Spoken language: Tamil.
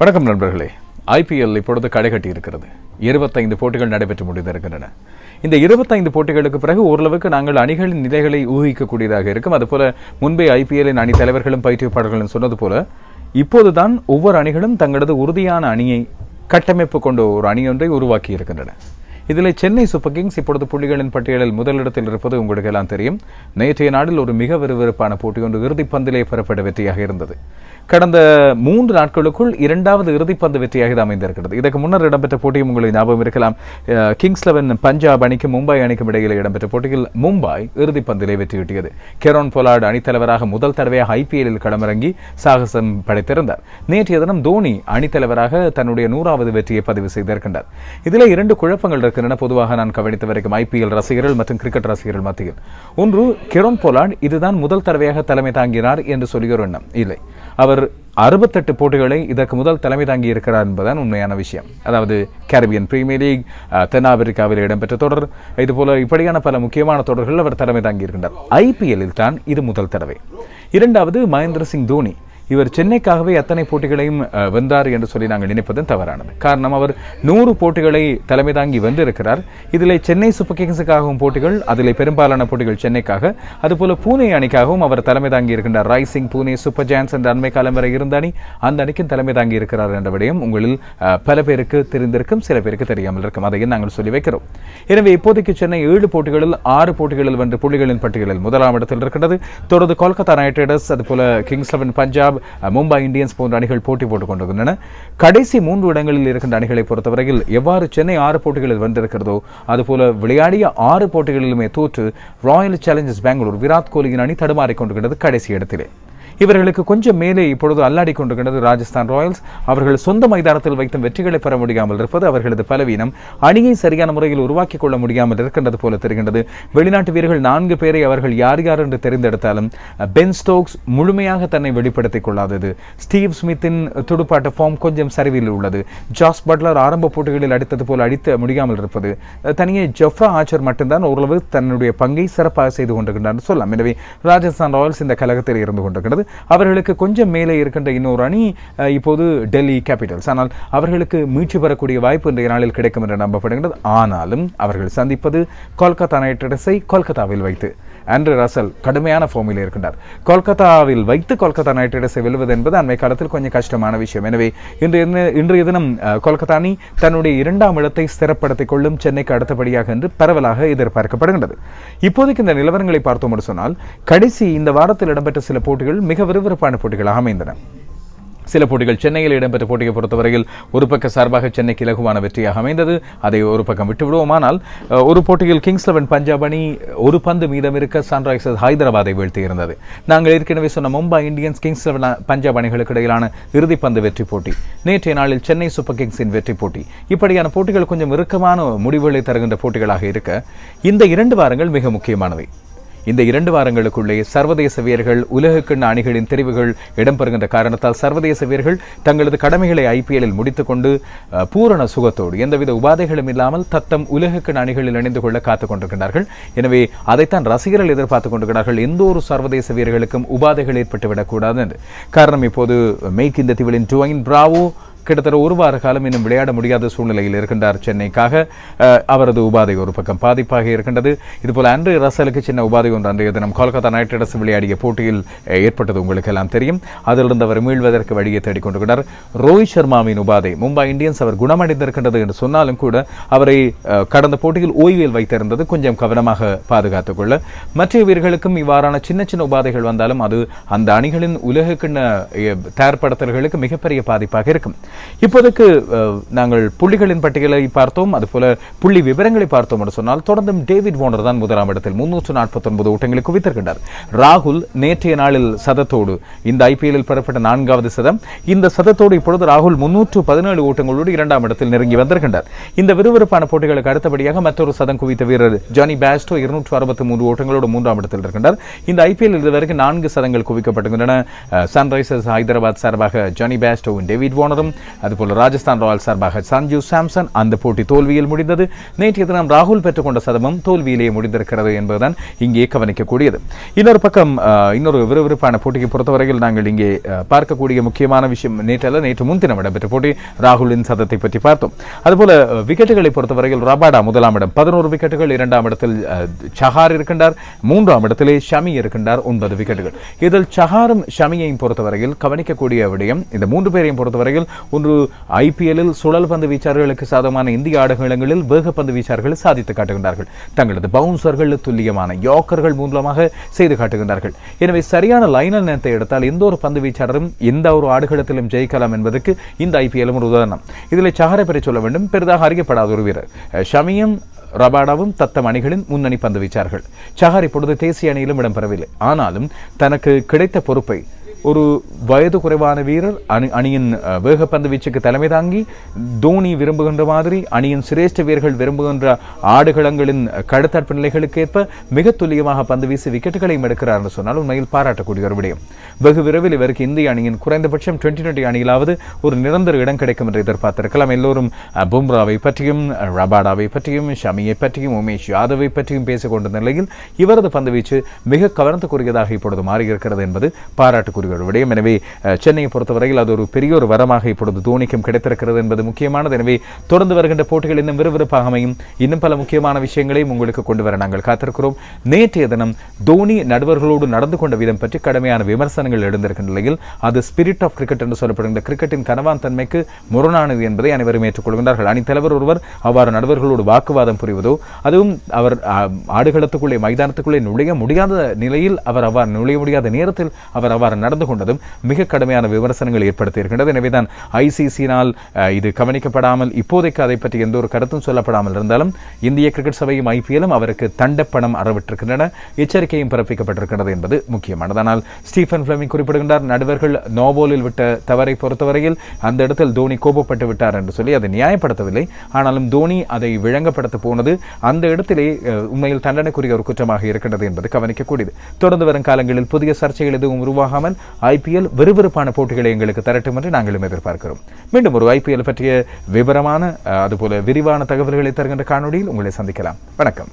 வணக்கம் நண்பர்களே. ஐபிஎல் இப்பொழுது கடைகட்டி இருக்கிறது இருபத்தைந்து போட்டிகள் நடைபெற்று முடிந்திருக்கின்றன. இந்த இருபத்தைந்து போட்டிகளுக்கு பிறகு ஓரளவுக்கு நாங்கள் அணிகளின் நிலைகளை ஊகிக்கக்கூடியதாக இருக்கும். அதுபோல முன்பே ஐபிஎல்லின் அணி தலைவர்களும் பயிற்றுவிப்பாளர்களும் சொன்னது போல இப்போதுதான் ஒவ்வொரு அணிகளும் தங்களது உறுதியான அணியை கட்டமைப்பு கொண்ட ஒரு அணி ஒன்றை உருவாக்கி இருக்கின்றன இதில் சென்னை சூப்பர் கிங்ஸ் இப்பொழுது புள்ளிகளின் பட்டியலில் முதலிடத்தில் இருப்பது உங்களுக்கு எல்லாம் தெரியும். நேற்றைய நாளில் ஒரு மிக விறுவிறுப்பான போட்டி ஒன்று இறுதிப்பந்திலே பெறப்பட்ட வெற்றியாக இருந்தது. கடந்த மூன்று நாட்களுக்குள் இரண்டாவது இறுதிப்பந்து வெற்றியாக இது அமைந்திருக்கிறது. இதற்கு முன்னர் இடம்பெற்ற போட்டியும் உங்களுக்கு ஞாபகம் இருக்கலாம். கிங்ஸ் லெவன் பஞ்சாப் அணிக்கும் மும்பை அணிக்கும் இடையில் இடம்பெற்ற போட்டியில் மும்பை இறுதிப்பந்திலே வெற்றியிட்டியது கெரோன் பொலார்டு அணித்தலைவராக முதல் தடவையாக ஐபிஎல்லில் களமிறங்கி சாகசம் படைத்திருந்தார். நேற்றைய தினம் தோனி அணித்தலைவராக தன்னுடைய நூறாவது வெற்றியை பதிவு செய்திருக்கின்றார். இதில் இரண்டு குழப்பங்கள் என பொதுவாக நான் கவனித்த வரைக்கும் ஐபிஎல் ரசிகர்கள் மற்றும் கிரிக்கெட் ரசிகர்கள் மத்தியில். ஒன்று கிரண் பொலார்ட் இதுதான் முதல் தடவையாக தலைமை தாங்கினார் என்று சொல்கிற எண்ணம். இல்லை. அவர் அறுபத்தெட்டு போட்டிகளை இதற்கு முதல் தலைமை தாங்கி இருக்கிறார் என்பதுதான் உண்மையான விஷயம். அதாவது கேரிபியன் பிரீமியர் லீக் தென்னாப்பிரிக்காவில் இடம்பெற்ற தொடர் இதுபோல இப்படியான பல முக்கியமான தொடர்கள் அவர் தலைமை தாங்கி இருக்கின்றார் ஐபிஎல்லில் தான் இது முதல் தடவை. இரண்டாவது மகேந்திர சிங் தோனி. இவர் சென்னைக்காகவே அத்தனை போட்டிகளையும் வென்றார் என்று சொல்லி நாங்கள் நினைப்பதும் தவறானது. காரணம் அவர் நூறு போட்டிகளை தலைமை தாங்கி வென்றிருக்கிறார். இதில் சென்னை சூப்பர் கிங்ஸுக்காகவும் போட்டிகள் அதில் பெரும்பாலான போட்டிகள் சென்னைக்காக. அதுபோல பூனே அணிக்காகவும் அவர் தலைமை தாங்கி இருக்கின்றார். ரைசிங் பூனே சூப்பர் ஜான்ஸ் என்ற அண்மை காலம் வரை இருந்த அணி அந்த அணிக்கும் தலைமை தாங்கி இருக்கிறார் என்ற விடயம் உங்களில் பல பேருக்கு தெரிந்திருக்கும் சில பேருக்கு தெரியாமல் இருக்கும். அதையும் நாங்கள் சொல்லி வைக்கிறோம். எனவே இப்போதைக்கு சென்னை ஏழு போட்டிகளில் ஆறு போட்டிகளில் வென்று புள்ளிகளின் பட்டியலில் முதலாம் இடத்தில் இருக்கின்றது. தொடர்ந்து கொல்கத்தா நைட் ரைடர்ஸ் அதுபோல Kings Eleven Punjab Mumbai Indians போன்ற அணிகள் போட்டி போட்டுக் கொண்டிருக்கின்றன. கடைசி மூன்று இடங்களில் இருக்கின்ற அணிகளை பொறுத்தவரையில் எவ்வாறு சென்னை ஆறு போட்டிகளில் வென்றிருக்கிறதோ அதுபோல விளையாடிய ஆறு போட்டிகளிலுமே தோற்று ராயல் சேலஞ்சர்ஸ் பெங்களூர் விராட் கோலியின் அணி தடுமாறிக் கொண்டிருக்கிறது கடைசி இடத்திலே. இவர்களுக்கு கொஞ்சம் மேலே இப்பொழுது அல்லாடி கொண்டிருக்கிறது ராஜஸ்தான் ராயல்ஸ். அவர்கள் சொந்த மைதானத்தில் வைத்தும் வெற்றிகளை பெற முடியாமல் இருப்பது அவர்களது பலவீனம். அணியை சரியான முறையில் உருவாக்கிக் கொள்ள முடியாமல் இருக்கின்றது போல தெரிகின்றது. வெளிநாட்டு வீரர்கள் நான்கு பேரை அவர்கள் யார் யார் என்று தெரிந்தெடுத்தாலும் பென் ஸ்டோக்ஸ் முழுமையாக தன்னை வெளிப்படுத்திக் கொள்ளாதது. ஸ்டீவ் ஸ்மித்தின் துடுப்பாட்ட ஃபார்ம் கொஞ்சம் சரிவில் உள்ளது. ஜாஸ் பட்லர் ஆரம்ப போட்டிகளில் அடித்தது போல் அடித்த முடியாமல் இருப்பது. தனியே ஜொஃப்ரா ஆச்சர் மட்டும்தான் ஓரளவு தன்னுடைய பங்கை சிறப்பாக செய்து கொண்டிருக்கின்றார் சொல்லலாம். எனவே ராஜஸ்தான் ராயல்ஸ் இந்த கழகத்தில் இருந்து கொண்டிருக்கிறது அவர்களுக்கு கொஞ்சம் மேலே இருக்கின்ற இன்னொரு அணி அஹ், இப்போது டெல்லி கேபிட்டல்ஸ். ஆனால் அவர்களுக்கு மீட்சி பெறக்கூடிய வாய்ப்பு இன்றைய நாளில் கிடைக்கும் என்று நம்பப்படுகிறது ஆனாலும் அவர்கள் சந்திப்பது கொல்கத்தா நைட் ரைடர்ஸை கொல்கத்தாவில் வைத்து. ஆண்ட்ரூ ரசல் கடுமையான ஃபார்மில் இருக்கின்றார். கொல்கத்தாவில் வைத்து கொல்கத்தா நைட் ரைடர்ஸை வெல்வது என்பது அண்மை காலத்தில் கொஞ்சம் கஷ்டமான விஷயம். எனவே இன்றைய தின- இன்றைய தினம் அஹ், கொல்கத்தா அணி தன்னுடைய இரண்டாம் இடத்தை ஸ்திரப்படுத்திக் கொள்ளும் சென்னைக்கு அடுத்தபடியாக என்று பரவலாக எதிர்பார்க்கப்படுகின்றது. இப்போதைக்கு இந்த நிலவரங்களை பார்த்தோம் என்று சொன்னால் கடைசி இந்த வாரத்தில் இடம்பெற்ற சில போட்டிகள் மிக விறுவிறுப்பான போட்டிகளாக அமைந்தன. சில போட்டிகள் சென்னையில் இடம்பெற்ற போட்டியை பொறுத்தவரையில் ஒரு பக்க சார்பாக சென்னைக்கு இலகுவான வெற்றியாக அமைந்தது. அதை ஒரு பக்கம் விட்டு விடுவோமானால் ஒரு போட்டியில் கிங்ஸ் லெவன் பஞ்சாப் அணி ஒரு பந்து மீதம் இருக்க சன்ரைசர்ஸ் ஹைதராபாத்தை வீழ்த்தியிருந்தது. நாங்கள் ஏற்கனவே சொன்ன Mumbai Indians Kings Eleven Punjab அணிகளுக்கு இடையிலான இறுதி பந்து வெற்றி போட்டி நேற்றைய நாளில் சென்னை சூப்பர் கிங்ஸின் வெற்றி போட்டி. இப்படியான போட்டிகள் கொஞ்சம் இறுக்கமான முடிவுகளை தருகின்ற போட்டிகளாக இருக்க இந்த இரண்டு வாரங்கள் மிக முக்கியமானவை. இந்த இரண்டு வாரங்களுக்குள்ளே சர்வதேச வீரர்கள் உலகக்கிண்ண அணிகளின் தெரிவுகள் இடம்பெறுகின்ற காரணத்தால் சர்வதேச வீரர்கள் தங்களது கடமைகளை ஐபிஎல்லில் முடித்துக்கொண்டு பூரண சுகத்தோடு எந்தவித உபாதைகளும் இல்லாமல் தத்தம் உலகக்கண் அணிகளில் இணைந்து கொள்ள காத்துக் கொண்டிருக்கிறார்கள் எனவே அதைத்தான் ரசிகர்கள் எதிர்பார்த்துக் கொண்டிருக்கிறார்கள். எந்த ஒரு சர்வதேச வீரர்களுக்கும் உபாதைகள் ஏற்பட்டுவிடக்கூடாது என்று. காரணம் இப்போது மேக் இந்த தீவிலின் டுவைன் பிராவோ கிட்டத்தட்ட ஒரு வார காலம் இன்னும் விளையாட முடியாத சூழ்நிலையில் இருக்கின்றார் சென்னைக்காக. அவரது உபாதை ஒரு பக்கம் பாதிப்பாக இருக்கின்றது. இதுபோல் அன்று ரசலுக்கு சின்ன உபாதை ஒன்று அன்றைய தினம் கொல்கத்தா நைட் ரைடர்ஸ் விளையாடிய போட்டியில் ஏற்பட்டது உங்களுக்கு எல்லாம் தெரியும். அதிலிருந்து அவர் மீள்வதற்கு வழியை தேடிக்கொண்டிருக்கிறார் ரோஹித் சர்மாவின் உபாதை மும்பை இந்தியன்ஸ் அவர் குணமடைந்திருக்கின்றது என்று சொன்னாலும் கூட அவரை கடந்த போட்டியில் ஓய்வில் வைத்திருந்தது கொஞ்சம் கவனமாக பாதுகாத்துக் கொள்ள மற்ற வீரர்களுக்கும் இவ்வாறான சின்ன சின்ன உபாதைகள் வந்தாலும் அது அந்த அணிகளின் உலகக்கிண்ண தயார்படுத்தல்களுக்கு மிகப்பெரிய பாதிப்பாக இருக்கும். இப்போதைக்கு நாங்கள் புள்ளிகளின் பட்டியலை பார்த்தோம். அதுபோல புள்ளி விவரங்களை பார்த்தோம் என்று சொன்னால் தொடர்ந்தும் டேவிட் வார்னர் தான் முதலாம் இடத்தில் முன்னூற்று நாற்பத்தொன்பது ஓட்டங்களை குவித்திருக்கின்றார். ராகுல் நேற்றைய நாளில் சதத்தோடு இந்த ஐபிஎல்லில் பெறப்பட்ட நான்காவது சதம். இந்த சதத்தோடு இப்பொழுது ராகுல் முன்னூற்று பதினேழு ஓட்டங்களோடு இரண்டாம் இடத்தில் நெருங்கி வந்திருக்கின்றார். இந்த விறுவிறுப்பான போட்டிகளுக்கு அடுத்தபடியாக மற்றொரு சதம் குவித்த வீரர் ஜானி பேஸ்டோ இருநூற்று அறுபத்தி மூன்று ஓட்டங்களோடு மூன்றாம் இடத்தில் இருக்கின்றார். இந்த ஐபிஎல் இதுவரைக்கும் நான்கு சதங்கள் குவிக்கப்பட்டுகின்றன சன்ரைசர்ஸ் ஹைதராபாத் சார்பாக ஜானி பேஸ்டோவும் டேவிட் வார்னரும் அதுபோல் ராஜஸ்தான் ராயல்ஸ் சார்பாக சஞ்சு சாம்சன் அந்த போட்டி தோல்வியில் முடிந்தது. நேற்றைய தினம் ராகுல் பெற்றுக்கொண்ட சதமும் தோல்வியிலேயே முடிந்திருக்கிறது என்பதுதான் இங்கே கவனிக்கக்கூடியது. இன்னொரு பக்கம் இன்னொரு விறுவிறுப்பான போட்டிக்கு பொறுத்தவரையில் நாங்கள் இங்கே பார்க்கக்கூடிய முக்கியமான விஷயம் நேற்றல்ல நேற்று முன்தினம் இடம்பெற்ற போட்டி ராகுலின் சதத்தை பற்றி பார்த்தோம். அதுபோல விக்கெட்டுகளை பொறுத்தவரையில் ரபாடா முதலாம் இடம் பதினோரு விக்கெட்டுகள் இரண்டாம் இடத்தில் சஹார் இருக்கின்றார். மூன்றாம் இடத்திலே ஷமி இருக்கின்றார் ஒன்பது விக்கெட்டுகள். இதில் சஹாரும் ஷமியையும் பொறுத்தவரையில் கவனிக்கக்கூடிய விடயம் இந்த மூன்று பேரையும் பொறுத்தவரையில் ஒன்று ஐபிஎல்லில் சுழல் பந்து வீச்சாளர்களுக்கு சாதகமான இந்திய ஆடுகளங்களில் வேகப்பந்து வீச்சாளர்கள் சாதித்து காட்டுகின்றார்கள். தங்களது பவுன்சர்கள் துல்லியமான யோக்கர்கள் மூலமாக செய்து காட்டுகின்றார்கள். எனவே சரியான லைனல் நேரத்தை எடுத்தால் எந்த ஒரு பந்து வீச்சாளரும் எந்த ஒரு ஆடுகளத்திலும் ஜெயிக்கலாம் என்பதற்கு இந்த ஐபிஎல்லும் ஒரு உதாரணம். இதில் சஹரை பெற சொல்ல வேண்டும். பெரிதாக அறியப்படாத ஒரு வீரர். ஷமியும் ரபாடாவும் தத்தம் அணிகளின் முன்னணி பந்து வீச்சார்கள் சஹார் இப்பொழுது தேசிய அணியிலும் இடம்பெறவில்லை. ஆனாலும் தனக்கு கிடைத்த பொறுப்பை ஒரு வயது குறைவான வீரர் அணி அணியின் வேகப்பந்து வீச்சுக்கு தலைமை தாங்கி தோனி விரும்புகின்ற மாதிரி அணியின் சிரேஷ்ட வீரர்கள் விரும்புகின்ற ஆடுகளங்களின் கடுத்தடுப்பு நிலைகளுக்கு ஏற்ப மிக துல்லியமாக பந்து வீசி விக்கெட்டுகளையும் எடுக்கிறார் என்று சொன்னால் உண்மையில் பாராட்டக்கூடிய ஒரு விடயம். வெகு விரைவில் இவருக்கு இந்திய அணியின் குறைந்தபட்சம் டுவெண்ட்டி டுவெண்ட்டி அணியிலாவது ஒரு நிரந்தர இடம் கிடைக்கும் என்று எதிர்பார்த்திருக்கலாம். எல்லோரும் பும்ராவை பற்றியும் ரபாடாவை பற்றியும் ஷமியை பற்றியும் உமேஷ் யாதவை பற்றியும் பேசிக்கொண்ட நிலையில் இவரது பந்து வீச்சு மிக கவர்ந்துக்குரியதாக இப்பொழுது மாறியிருக்கிறது என்பது பாராட்டுக்குரிய ஒரு விடயம். எனவே சென்னையை பொறுத்தவரையில் அது ஒரு பெரிய ஒரு வரமாக இப்பொழுது தோனிக்கும் கிடைத்திருக்கிறது என்பது முக்கியமானது. எனவே தொடர்ந்து வருகின்ற போட்டிகள் இன்னும் விறுவிறுப்பாக அமையும். இன்னும் பல முக்கியமான விஷயங்களையும் உங்களுக்கு கொண்டு வர நாங்கள் காத்திருக்கிறோம். நேற்றைய தினம் தோனி நடுவர்களோடு நடந்து கொண்ட விதம் பற்றி கடுமையான விமர்சனங்கள் எழுந்திருக்கின்ற நிலையில் அது ஸ்பிரிட் ஆஃப் கிரிக்கெட் என்று சொல்லப்படுகின்ற கிரிக்கெட்டின் கனவான் தன்மைக்கு முரணானது என்பதை அனைவரும் ஏற்றுக்கொள்கின்றார்கள். அணி தலைவர் ஒருவர் அவ்வாறு நடுவர்களோடு வாக்குவாதம் புரிவதோ அதுவும் அவர் ஆடுகளத்துக்குள்ளே மைதானத்துக்குள்ளே நுழைய முடியாத நிலையில் அவர் அவ்வாறு நுழைய முடியாத நேரத்தில் அவர் அவ்வாறு நடந்து கொண்டதும் மிக கடுமையான விமர்சனங்கள் ஏற்படுத்தி இருக்கின்றது எனவேதான் ஐசிசியினால் இது கவனிக்கப்படாமல் இப்போதைக்கு அதை பற்றி எந்த ஒரு கருத்தும் சொல்லப்படாமல் இருந்தாலும் இந்திய கிரிக்கெட் சபையும் ஐபிஎல்லும் அவருக்கு தண்டப்பணம் அறவிட்டிருக்கின்றன. எச்சரிக்கையும் பிறப்பிக்கப்பட்டிருக்கிறது என்பது முக்கியமானது. ஆனால் ஸ்டீஃபன் பிளமிங் குறிப்பிடுகின்றார் நடுவர்கள் நோபோலில் விட்ட தவறை பொறுத்தவரையில் அந்த இடத்தில் தோனி கோபப்பட்டு விட்டார் என்று சொல்லி அதை நியாயப்படுத்தவில்லை. ஆனாலும் தோனி அதை விளங்கப்படுத்த போனது அந்த இடத்திலே உண்மையில் தண்டனைக்குரிய ஒரு குற்றமாக இருக்கின்றது என்பது கவனிக்கக்கூடியது. தொடர்ந்து வரும் காலங்களில் புதிய சர்ச்சைகள் எதுவும் உருவாகாமல் ஐபிஎல் விறுவிறுப்பான போட்டிகளை எங்களுக்கு தரட்டும் என்று நாங்களும் எதிர்பார்க்கிறோம். மீண்டும் ஒரு ஐபிஎல் பற்றிய விவரமான அதுபோல விரிவான தகவல்களை தருகின்ற காணொலியில் உங்களை சந்திக்கலாம். வணக்கம்.